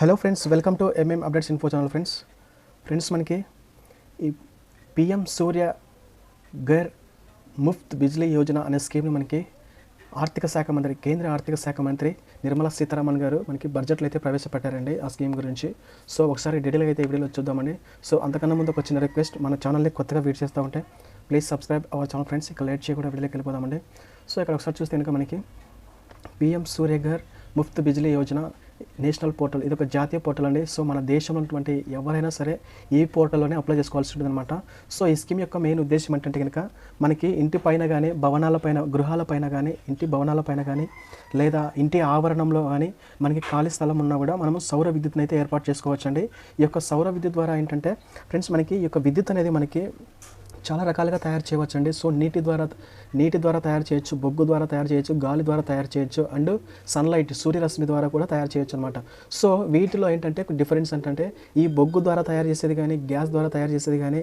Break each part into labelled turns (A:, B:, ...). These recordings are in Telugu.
A: Hello friends welcome to M M updates info channel friends. Friends మనకి ఈ పిఎం సూర్య గర్ ముఫ్త్ బిజ్లీ యోజన అనే స్కీమ్ని మనకి ఆర్థిక శాఖ మంత్రి కేంద్ర ఆర్థిక శాఖ మంత్రి నిర్మలా సీతారామన్ గారు మనకి బడ్జెట్లో అయితే ప్రవేశపెట్టారండి ఆ స్కీమ్ గురించి. సో ఒకసారి డీటెయిల్గా అయితే వీడియోలో చూద్దామండి. సో అంతకన్నా ముందు ఒక చిన్న రిక్వెస్ట్ మన ఛానల్ని కొత్తగా వీడ్ చేస్తూ ఉంటే please subscribe our channel friends ఇక్కడ లేట్ చేయకుండా వీడియోకి వెళ్ళిపోదామండి. సో ఇక్కడ ఒకసారి చూస్తే కనుక మనకి P M Surya Ghar Muft Bijli Yojana national portal ఇది ఒక జాతీయ పోర్టల్ అండి. సో మన దేశంలో ఉన్నటువంటి ఎవరైనా సరే ఈ పోర్టల్లోనే అప్లై చేసుకోవాల్సి ఉంటుంది అనమాట సో ఈ స్కీమ్ యొక్క మెయిన్ ఉద్దేశం ఏంటంటే కనుక మనకి ఇంటి పైన కానీ భవనాల పైన గృహాల పైన కానీ ఇంటి భవనాల పైన కానీ లేదా ఇంటి ఆవరణంలో కానీ మనకి ఖాళీ స్థలం ఉన్నా కూడా మనము సౌర విద్యుత్ని అయితే ఏర్పాటు చేసుకోవచ్చండి. ఈ యొక్క సౌర విద్యుత్ ద్వారా ఏంటంటే ఫ్రెండ్స్ మనకి ఈ యొక్క విద్యుత్ అనేది మనకి చాలా రకాలుగా తయారు చేయవచ్చండి. సో నీటి ద్వారా నీటి ద్వారా తయారు చేయొచ్చు బొగ్గు ద్వారా తయారు చేయొచ్చు గాలి ద్వారా తయారు చేయొచ్చు అండ్ సన్లైట్ సూర్యరశ్మి ద్వారా కూడా తయారు చేయొచ్చు అనమాట సో వీటిలో ఏంటంటే డిఫరెన్స్ ఏంటంటే ఈ బొగ్గు ద్వారా తయారు చేసేది కానీ గ్యాస్ ద్వారా తయారు చేసేది కానీ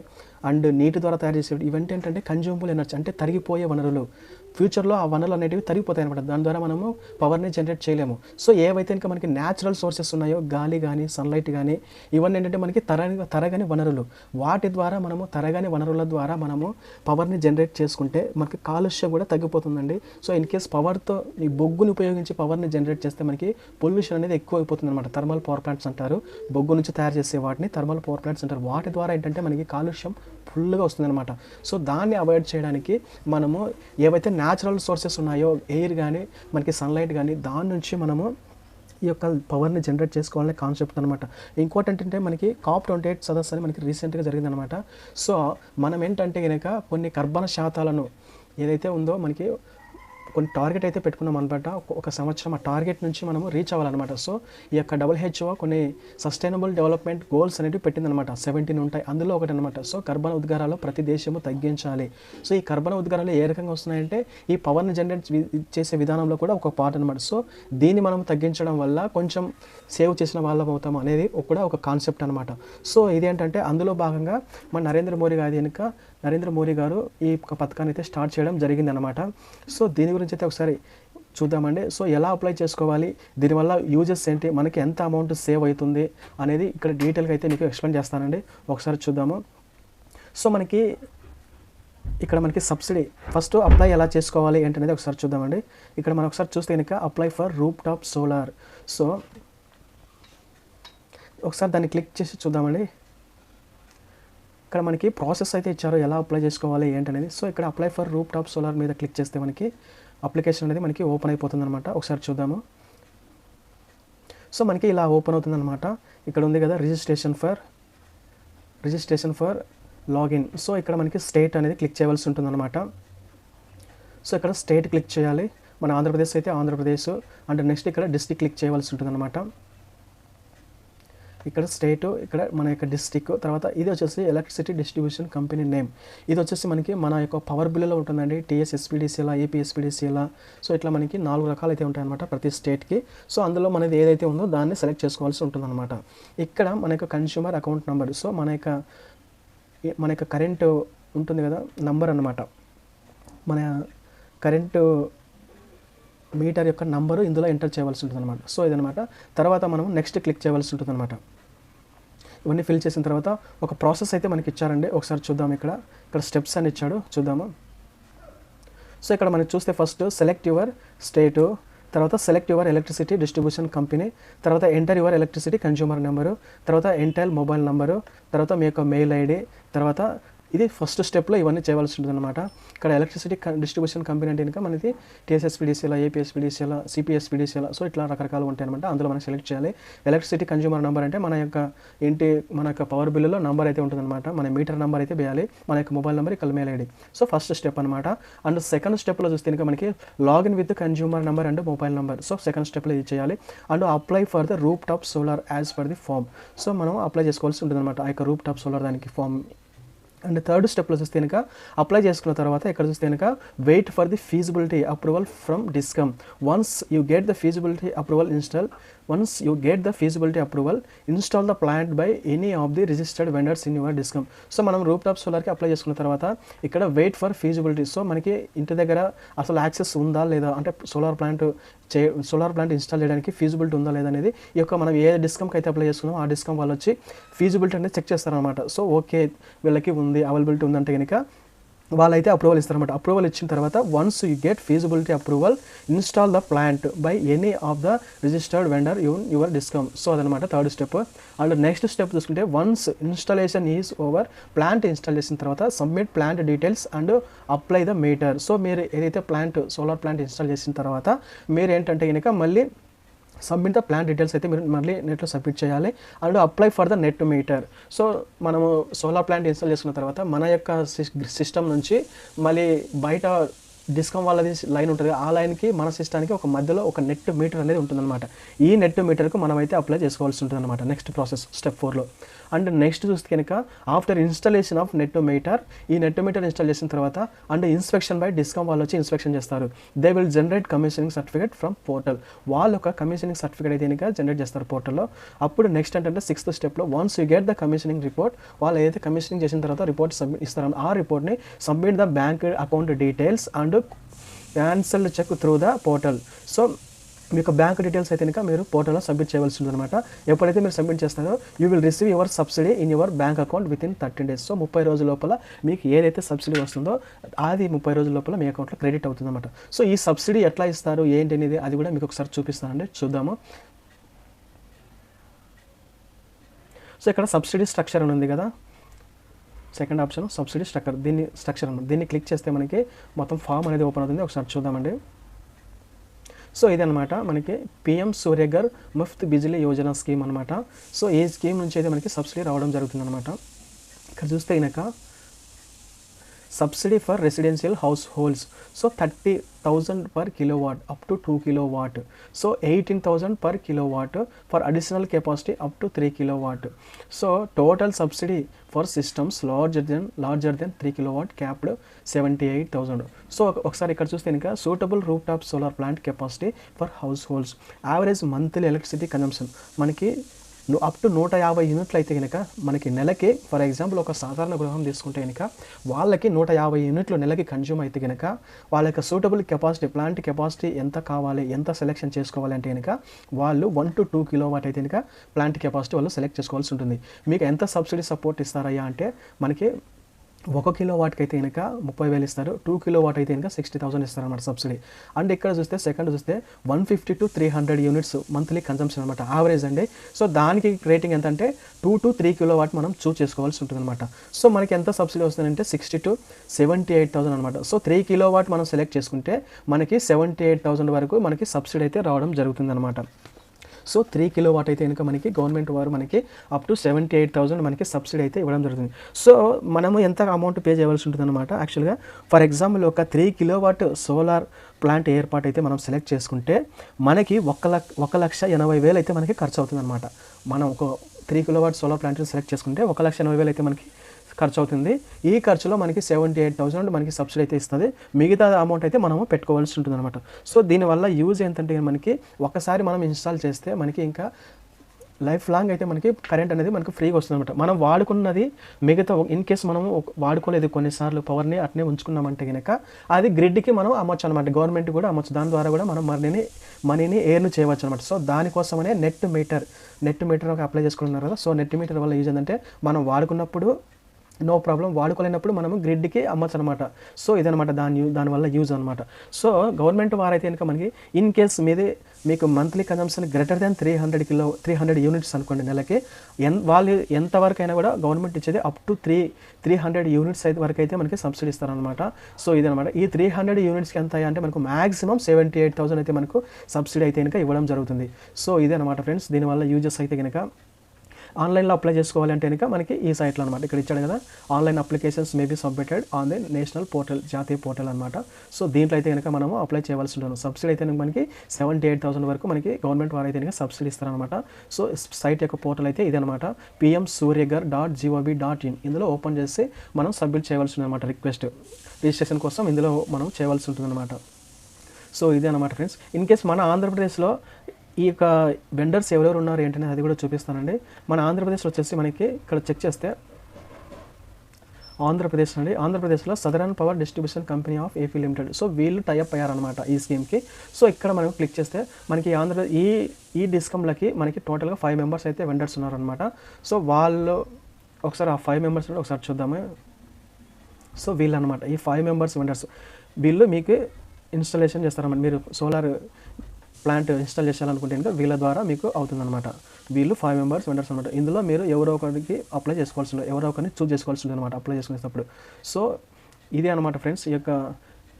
A: అండ్ నీటి ద్వారా తయారు చేసేది ఇవంటే ఏంటంటే కన్జ్యూమబుల్ ఎనర్జీ అంటే తరిగిపోయే వనరులు. ఫ్యూచర్లో ఆ వనరులు అనేటివి తరిగిపోతాయి అనమాట దాని ద్వారా మనము పవర్ని జనరేట్ చేయలేము. సో ఏవైతే ఇంకా మనకి న్యాచురల్ సోర్సెస్ ఉన్నాయో గాలి కానీ సన్లైట్ కానీ ఇవన్నీ ఏంటంటే మనకి తరగని తరగని వనరులు. వాటి ద్వారా మనము తరగని వనరుల ద్వారా మనము పవర్ని జనరేట్ చేసుకుంటే మనకి కాలుష్యం కూడా తగ్గిపోతుందండి. సో ఇన్ కేస్ పవర్తో ఈ బొగ్గుని ఉపయోగించి పవర్ని జనరేట్ చేస్తే మనకి పొల్యూషన్ అనేది ఎక్కువ అయిపోతుంది అనమాట థర్మల్ పవర్ ప్లాంట్స్ అంటారు. బొగ్గు నుంచి తయారు చేసే వాటిని థర్మల్ పవర్ ప్లాంట్స్ అంటారు. వాటి ద్వారా ఏంటంటే మనకి కాలుష్యం ఫుల్గా వస్తుందన్నమాట. సో దాన్ని అవాయిడ్ చేయడానికి మనము ఏవైతే న్యాచురల్ సోర్సెస్ ఉన్నాయో ఎయిర్ కానీ మనకి సన్లైట్ కానీ దాని నుంచి మనము ఈ యొక్క పవర్ని జనరేట్ చేసుకోవాలనే కాన్సెప్ట్ అనమాట ఇంకోటి ఏంటంటే మనకి కాప్ ట్వంటీ ఎయిట్ సదస్సు అని మనకి రీసెంట్గా జరిగిందనమాట సో మనం ఏంటంటే కనుక కొన్ని కర్బన శాతాలను ఏదైతే ఉందో మనకి కొన్ని టార్గెట్ అయితే పెట్టుకున్నాం అనమాట ఒక సంవత్సరం ఆ టార్గెట్ నుంచి మనము రీచ్ అవ్వాలన్నమాట. సో ఈ యొక్క డబుల్ హెచ్ఓ కొన్ని సస్టైనబుల్ డెవలప్మెంట్ గోల్స్ అనేవి పెట్టిందనమాట సెవెంటీన్ ఉంటాయి. అందులో ఒకటి అనమాట సో కర్బన ఉద్గారాలు ప్రతి దేశము తగ్గించాలి. సో ఈ కర్బన ఉద్గారాలు ఏ రకంగా వస్తున్నాయంటే ఈ పవర్ని జనరేట్ చేసే విధానంలో కూడా ఒక పార్ట్ అనమాట సో దీన్ని మనం తగ్గించడం వల్ల కొంచెం సేవ్ చేసిన వాళ్ళం అవుతాం అనేది కూడా ఒక కాన్సెప్ట్ అనమాట సో ఇదేంటంటే అందులో భాగంగా మన నరేంద్ర మోడీ గారి వెనుక నరేంద్ర మోడీ గారు ఈ పథకాన్ని అయితే స్టార్ట్ చేయడం జరిగిందనమాట సో దీని గురించి అయితే ఒకసారి చూద్దామండి. సో ఎలా అప్లై చేసుకోవాలి? దీనివల్ల యూజెస్ ఏంటి? మనకి ఎంత అమౌంట్ సేవ్ అవుతుంది? అనేది ఇక్కడ డీటెయిల్గా అయితే మీకు ఎక్స్ప్లెయిన్ చేస్తానండి. ఒకసారి చూద్దాము. సో మనకి ఇక్కడ మనకి సబ్సిడీ ఫస్ట్ అప్లై ఎలా చేసుకోవాలి ఏంటనేది ఒకసారి చూద్దామండి. ఇక్కడ మనం ఒకసారి చూస్తే కనుక apply for roof top solar so ఒకసారి దాన్ని క్లిక్ చేసి చూద్దామండి. ఇక్కడ మనకి ప్రాసెస్ అయితే ఇచ్చారు. ఎలా అప్లై చేసుకోవాలి ఏంటనేది. సో ఇక్కడ apply for roof top solar మీద క్లిక్ చేస్తే మనకి అప్లికేషన్ అనేది మనకి ఓపెన్ అయిపోతుంది అనమాట ఒకసారి చూద్దాము. సో మనకి ఇలా ఓపెన్ అవుతుంది అనమాట ఇక్కడ ఉంది కదా registration for registration for login so ఇక్కడ మనకి స్టేట్ అనేది క్లిక్ చేయవలసి ఉంటుంది అనమాట సో ఇక్కడ స్టేట్ క్లిక్ చేయాలి. మన ఆంధ్రప్రదేశ్ అయితే ఆంధ్రప్రదేశ్. అండ్ నెక్స్ట్ ఇక్కడ డిస్టిక్ క్లిక్ చేయవలసి ఉంటుంది అనమాట ఇక్కడ స్టేట్ ఇక్కడ మన యొక్క డిస్టిక్ తర్వాత ఇది వచ్చేసి ఎలక్ట్రిసిటీ డిస్ట్రిబ్యూషన్ కంపెనీ నేమ్ ఇది వచ్చేసి మనకి మన యొక్క పవర్ బిల్లులో ఉంటుందండి. టీఎస్ ఎస్పీడీసీలా ఏపీ ఎస్పీడీసీలా సో ఇట్లా మనకి నాలుగు రకాలు అయితే ఉంటాయన్నమాట ప్రతి స్టేట్కి సో అందులో మనది ఏదైతే ఉందో దాన్ని సెలెక్ట్ చేసుకోవాల్సి ఉంటుందన్నమాట. ఇక్కడ మన యొక్క కన్స్యూమర్ అకౌంట్ నెంబర్ సో మన యొక్క మన యొక్క కరెంటు ఉంటుంది కదా నంబర్ అన్నమాట. మన కరెంటు మీటర్ యొక్క నంబరు ఇందులో ఎంటర్ చేయవలసి ఉంటుంది అనమాట సో ఇదనమాట తర్వాత మనం నెక్స్ట్ క్లిక్ చేయవలసి ఉంటుంది అనమాట ఇవన్నీ ఫిల్ చేసిన తర్వాత ఒక ప్రాసెస్ అయితే మనకి ఇచ్చారండి. ఒకసారి చూద్దాం ఇక్కడ. ఇక్కడ స్టెప్స్ అని ఇచ్చాడు. చూద్దాము. సో ఇక్కడ మనం చూస్తే ఫస్ట్ సెలెక్ట్ యువర్ స్టేటు తర్వాత select your electricity distribution company తర్వాత enter your electricity consumer number తర్వాత ఎంటైల్ మొబైల్ నెంబరు తర్వాత మీ యొక్క మెయిల్ ఐడి తర్వాత ఇది ఫస్ట్ స్టెప్లో ఇవన్నీ చేయవలసి ఉంటుంది అనమాట ఇక్కడ ఎలక్ట్రిసిటీ డిస్ట్రిబ్యూషన్ కంపెనీ అంటే కనుక మనది టీఎస్ఎస్పీడీసీలా ఏపీఎస్పీడీసీలా సిపిఎస్పీడీసీలా సో ఇట్లా రకరకాలు ఉంటాయి అనమాట అందులో మనం సెలెక్ట్ చేయాలి. ఎలక్ట్రిసిటీ కన్జ్యూమర్ నెంబర్ అంటే మన యొక్క ఇంటి మన యొక్క పవర్ బిల్లులో నెంబర్ అయితే ఉంటుందన్నమాట. మన మీటర్ నెంబర్ అయితే వేయాలి. మన యొక్క మొబైల్ నెంబర్ ఇక్కడ mail ID so first step అనమాట అండ్ సెకండ్ స్టెప్లో చూస్తే కనుక మనకి login with consumer number and mobile number so second స్టెప్లో ఇది చేయాలి. And apply for the roof top solar as for the form so మనం అప్లై చేసుకోవాల్సి ఉంటుంది అనమాట ఆ యొక్క రూప్ టాప్ సోలార్ దానికి ఫామ్ అండ్ థర్డ్ స్టెప్లో చూస్తే కనుక అప్లై చేసుకున్న తర్వాత ఇక్కడ చూస్తే కనుక wait for the feasibility approval from discom once you get the feasibility approval install once you get the feasibility approval install the plant by any of the registered vendors in your discom so మనం రూప్ టాప్ సోలార్కి అప్లై చేసుకున్న తర్వాత ఇక్కడ వెయిట్ ఫర్ ఫీజిబిలిటీ సో మనకి ఇంటి దగ్గర అసలు యాక్సెస్ ఉందా లేదా? అంటే సోలార్ ప్లాంట్ చే సోలార్ ప్లాంట్ ఇన్స్టాల్ చేయడానికి ఫీజిబిలిటీ ఉందా లేదా అనేది ఈ యొక్క మనం ఏ డిస్కమ్కి అయితే అప్లై చేసుకున్నామో ఆ డిస్కమ్ వాళ్ళు వచ్చి ఫీజిబిలిటీ అనేది చెక్ చేస్తారనమాట సో ఓకే వీళ్ళకి ఉంది అవైలబిలిటీ ఉందంటే కనుక వాళ్ళైతే అప్రూవల్ ఇస్తారన్నమాట. అప్రూవల్ ఇచ్చిన తర్వాత once you get feasibility approval install the plant by any of the registered vendor in your discom so అదనమాట third step and next step చూసుకుంటే once installation is over plant install చేసిన తర్వాత submit plant details and apply the meter so మీరు ఏదైతే ప్లాంట్ సోలార్ ప్లాంట్ ఇన్స్టాల్ చేసిన తర్వాత మీరు ఏంటంటే కనుక మళ్ళీ సబ్మిట్ ద ప్లాన్ డీటెయిల్స్ అయితే మీరు మళ్ళీ నెట్లో సబ్మిట్ చేయాలి. And apply for the net meter. So మనము సోలార్ ప్లాంట్ ఇన్స్టాల్ చేసుకున్న తర్వాత మన యొక్క సిస్టమ్ నుంచి మళ్ళీ బయట డిస్కమ్ వాళ్ళది లైన్ ఉంటుంది. ఆ లైన్కి మన సిస్టానికి ఒక మధ్యలో ఒక నెట్ మీటర్ అనేది ఉంటుందన్నమాట. ఈ నెట్ మీటర్కు మనమైతే అప్లై చేసుకోవాల్సి ఉంటుంది అనమాట నెక్స్ట్ ప్రాసెస్ స్టెప్ ఫోర్లో. అండ్ నెక్స్ట్ చూస్తే కనుక after installation of net meter meter ఈ నెట్టోమీటర్ మీటర్ ఇన్స్టాల్ చేసిన తర్వాత అండ్ ఇన్స్పెక్షన్ బై డిస్కమ్ వాళ్ళు వచ్చి ఇన్స్పెక్షన్ చేస్తారు. They will generate commissioning certificate from portal వాళ్ళు ఒక కమిషనింగ్ సర్టిఫికేట్ అయితే కనుక జనరేట్ చేస్తారు పోర్టల్లో అప్పుడు నెక్స్ట్ ఏంటంటే సిక్స్త్ స్టెప్లో once you get the commissioning report వాళ్ళు ఏదైతే కమిషనింగ్ చేసిన తర్వాత రిపోర్ట్ సబ్మిట్ ఇస్తారో ఆ రిపోర్ట్ని submit the bank account details and cancelled cheque through the portal so మీకు బ్యాంక్ డీటెయిల్స్ అయితే కనుక మీరు పోర్టల్లో సబ్మిట్ చేయవలసి ఉందన్నమాట అనమాట ఎప్పుడైతే మీరు సబ్మిట్ చేస్తారో you will receive your subsidy in your bank account within thirteen days so ముప్పై రోజుల లోపల మీకు ఏదైతే సబ్సిడీ వస్తుందో అది ముప్పై రోజుల లోపల మీ అకౌంట్లో క్రెడిట్ అవుతుందన్నమాట సో ఈ సబ్సిడీ ఎట్లా ఇస్తారు ఏంటి అనేది అది కూడా మీకు ఒకసారి చూపిస్తానండి. చూద్దాము. సో ఇక్కడ సబ్సిడీ స్ట్రక్చర్ అని ఉంది కదా. సెకండ్ ఆప్షన్ సబ్సిడీ స్ట్రక్చర్ దీన్ని స్ట్రక్చర్ అన్నమాట. దీన్ని క్లిక్ చేస్తే మనకి మొత్తం ఫామ్ అనేది ఓపెన్ అవుతుంది. ఒకసారి చూద్దామండి. సో ఇదనమాట మనకి పిఎం సూర్యగర్ ముఫ్త్ బిజిలీ యోజన స్కీమ్ అనమాట సో ఈ స్కీమ్ నుంచి అయితే మనకి సబ్సిడీ రావడం జరుగుతుంది అనమాట ఇక్కడ చూస్తే కనుక subsidy for residential households so thirty thousand per kilowatt up to two kilowatt so eighteen thousand per kilowatt for additional capacity up to three kilowatt so total subsidy for systems larger than larger than three kilowatt capped seventy eight thousand so ఒకసారి ఇక్కడ చూస్తే ఇంకా suitable rooftop solar plant capacity for households average monthly electricity consumption మనకి అప్ టు నూట యాభై యూనిట్లు అయితే కనుక మనకి నెలకి ఫర్ ఎగ్జాంపుల్ ఒక సాధారణ గృహం తీసుకుంటే కనుక వాళ్ళకి నూట యాభై యూనిట్లు నెలకి కన్జ్యూమ్ అయితే కనుక వాళ్ళ యొక్క సూటబుల్ కెపాసిటీ ప్లాంట్ కెపాసిటీ ఎంత కావాలి ఎంత సెలెక్షన్ చేసుకోవాలి అంటే కనుక వాళ్ళు one to two kilowatt అయితే కనుక ప్లాంట్ కెపాసిటీ వాళ్ళు సెలెక్ట్ చేసుకోవాల్సి ఉంటుంది. మీకు ఎంత సబ్సిడీ సపోర్ట్ ఇస్తారయ్యా అంటే మనకి ఒక కిలో వాట్కి అయితే కనుక ముప్పై వేలు ఇస్తారు టూ కిలో వాట్ అయితే కనుక సిక్స్టీ థౌసండ్ ఇస్తారు అనమాట సబ్సిడీ అండ్ ఇక్కడ చూస్తే సెకండ్ చూస్తే one fifty to three hundred units monthly consumption అనమాట యావరేజ్ అండి. సో దానికి రేటింగ్ ఎంత అంటే two to three kilowatt మనం చూస్ చేసుకోవాల్సి ఉంటుంది అనమాట సో మనకి ఎంత సబ్సిడీ వస్తుందంటే sixty to seventy eight thousand అనమాట సో త్రీ కిలో వాట్ మనం సెలెక్ట్ చేసుకుంటే మనకి సెవెంటీ ఎయిట్ థౌసండ్ వరకు మనకి సబ్సిడీ అయితే రావడం జరుగుతుంది అనమాట సో త్రీ కిలో వాట్ అయితే కనుక మనకి గవర్నమెంట్ వారు మనకి up to seventy eight thousand మనకి సబ్సిడీ అయితే ఇవ్వడం జరుగుతుంది. సో మనము ఎంత అమౌంట్ పే చేయవలసి ఉంటుంది అనమాట యాక్చువల్గా ఫర్ ఎగ్జాంపుల్ ఒక three kilowatt solar plant ఏర్పాటు అయితే మనం సెలెక్ట్ చేసుకుంటే మనకి ఒక లక్ష ఒక లక్ష ఎనభై వేలు అయితే మనకి ఖర్చు అవుతుంది అనమాట మనం ఒక three kilowatt solar plant select చేసుకుంటే ఒక లక్ష ఎనభై వేలు అయితే మనకి ఖర్చు అవుతుంది ఈ ఖర్చులో మనకి సెవెంటీ ఎయిట్ థౌసండ్ మనకి సబ్సిడీ అయితే ఇస్తుంది. మిగతా అమౌంట్ అయితే మనము పెట్టుకోవాల్సి ఉంటుంది అనమాట సో దీనివల్ల యూజ్ ఏంటంటే మనకి ఒకసారి మనం ఇన్స్టాల్ చేస్తే మనకి ఇంకా లైఫ్ లాంగ్ అయితే మనకి కరెంట్ అనేది మనకి ఫ్రీగా వస్తుంది అనమాట మనం వాడుకున్నది మిగతా ఇన్ కేస్ మనం వాడుకోలేదు కొన్నిసార్లు పవర్ని అట్నే ఉంచుకున్నామంటే కనుక అది గ్రిడ్కి మనం అమ్మొచ్చు అనమాట గవర్నమెంట్ కూడా అమ్మొచ్చు. దాని ద్వారా కూడా మనం మనీని మనీని ఎయిర్ను చేయవచ్చు అనమాట సో దానికోసమనే నెట్ మీటర్ నెట్ మీటర్ ఒక అప్లై చేసుకుంటున్నారు కదా. సో నెట్ మీటర్ వల్ల యూజ్ ఏంటంటే మనం వాడుకున్నప్పుడు నో ప్రాబ్లం. వాడుకోలేనప్పుడు మనము గ్రిడ్కి అమ్మచ్చు అనమాట సో ఇదనమాట దాని యూ- దానివల్ల యూజ్ అనమాట. సో గవర్నమెంట్ వారైతే కనుక మనకి ఇన్ కేస్ మీది మీకు monthly consumption greater than three hundred kilo three hundred units అనుకోండి నెలకి ఎన్ వాళ్ళు ఎంతవరకు అయినా కూడా గవర్నమెంట్ ఇచ్చేది up to three three hundred units అయితే వరకు అయితే మనకి సబ్సిడీ ఇస్తారనమాట. సో ఇదనమాట. ఈ త్రీ హండ్రెడ్ యూనిట్స్కి ఎంత అంటే మనకు మాక్సిమం సెవెంటీ ఎయిట్ థౌసండ్ అయితే మనకు సబ్సిడీ అయితే కనుక ఇవ్వడం జరుగుతుంది. సో ఇదే అనమాట ఫ్రెండ్స్. దీనివల్ల యూజెస్ అయితే కనుక ఆన్లైన్లో అప్లై చేసుకోవాలి అంటే కనుక మనకి ఈ సైట్లో అనమాట ఇక్కడ ఇచ్చాడు కదా online applications may be submitted on the national portal జాతీయ పోర్టల్ అనమాట సో దీంట్లో అయితే కనుక మనము అప్లై చేయవలసి ఉంటుంది. సబ్సిడీ అయితే మనకి సెవెంటీ ఎయిట్ థౌసండ్ వరకు మనకి గవర్నమెంట్ వారు అయితే కనుక సబ్సిడీ ఇస్తారనమాట సో సైట్ యొక్క పోర్టల్ అయితే ఇదనమాట PM Suryaghar dot GOB dot in ఇందులో ఓపెన్ చేసి మనం సబ్మిట్ చేయవలసి ఉంది అనమాట రిక్వెస్ట్ రిజిస్ట్రేషన్ కోసం ఇందులో మనం చేయవలసి ఉంటుంది అనమాట సో ఇదే అనమాట ఫ్రెండ్స్ ఇన్ కేస్ మన ఆంధ్రప్రదేశ్లో ఈ యొక్క వెండర్స్ ఎవరెవరు ఉన్నారు ఏంటనేది అది కూడా చూపిస్తానండి. మన ఆంధ్రప్రదేశ్లో వచ్చేసి మనకి ఇక్కడ చెక్ చేస్తే ఆంధ్రప్రదేశ్ అండి. ఆంధ్రప్రదేశ్లో southern power distribution company of AP limited so వీళ్ళు టైఅప్ అయ్యారనమాట ఈ స్కీమ్కి సో ఇక్కడ మనం క్లిక్ చేస్తే మనకి ఆంధ్ర ఈ ఈ డిస్కమ్లకి మనకి టోటల్గా ఫైవ్ మెంబర్స్ అయితే వెండర్స్ ఉన్నారనమాట సో వాళ్ళు ఒకసారి ఆ ఫైవ్ మెంబర్స్ ఒకసారి చూద్దాము. సో వీళ్ళు అనమాట ఈ ఫైవ్ మెంబర్స్ వెండర్స్ వీళ్ళు మీకు ఇన్స్టాలేషన్ చేస్తారన్నమాట. మీరు సోలార్ ప్లాంట్ ఇన్స్టాల్ చేయాలనుకుంటే కనుక వీళ్ళ ద్వారా మీకు అవుతుందన్నమాట. వీళ్ళు ఫైవ్ మెంబర్స్ వెండర్స్ అనమాట ఇందులో మీరు ఎవరో ఒకరికి అప్లై చేసుకోవాల్సి ఎవరో ఒకరిని చూజ్ చేసుకోవాల్సి అనమాట అప్లై చేసుకునేటప్పుడు. సో ఇదే అనమాట ఫ్రెండ్స్ ఈ యొక్క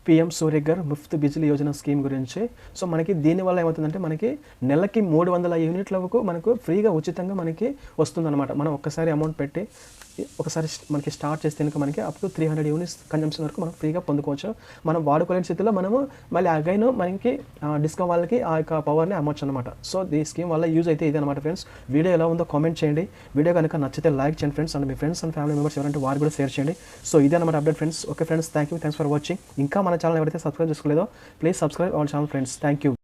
A: పిఎం సూర్యగర్ ముఫ్త్ బిజిలీ యోజన స్కీమ్ గురించి. సో మనకి దీనివల్ల ఏమవుతుందంటే మనకి నెలకి మూడు వందల యూనిట్ల వరకు మనకు ఫ్రీగా ఉచితంగా మనకి వస్తుందన్నమాట. మనం ఒక్కసారి అమౌంట్ పెట్టి ఒకసారి మనకి స్టార్ట్ చేస్తే కనుక మనకి up to three hundred units consumption వరకు మనం ఫ్రీగా పొందుకోవచ్చు. మనం వాడుకోలేని స్థితిలో మనము మళ్ళీ అగైన్ మనకి డిస్కౌంట్ వాళ్ళకి ఆ యొక్క పవర్ని అమ్మొచ్చు అనమాట సో ఈ స్కీమ్ వల్ల యూజ్ అయితే ఇదే అనమాట ఫ్రెండ్స్ వీడియో ఎలా ఉందో కామెంట్ చేయండి. వీడియో కనుక నచ్చితే లైక్ చేయండి ఫ్రెండ్స్ అండ్ మీ ఫ్రెండ్స్ అండ్ ఫ్యామిలీ మెంబర్స్ ఎవరంటే వారు కూడా షేర్ చేయండి. సో ఇదే అనమాట update friends okay friends thank you thanks for watching ఇంకా మన ఛానల్ ఎవరైతే subscribe చేసుకోలేదో please subscribe our channel friends thank you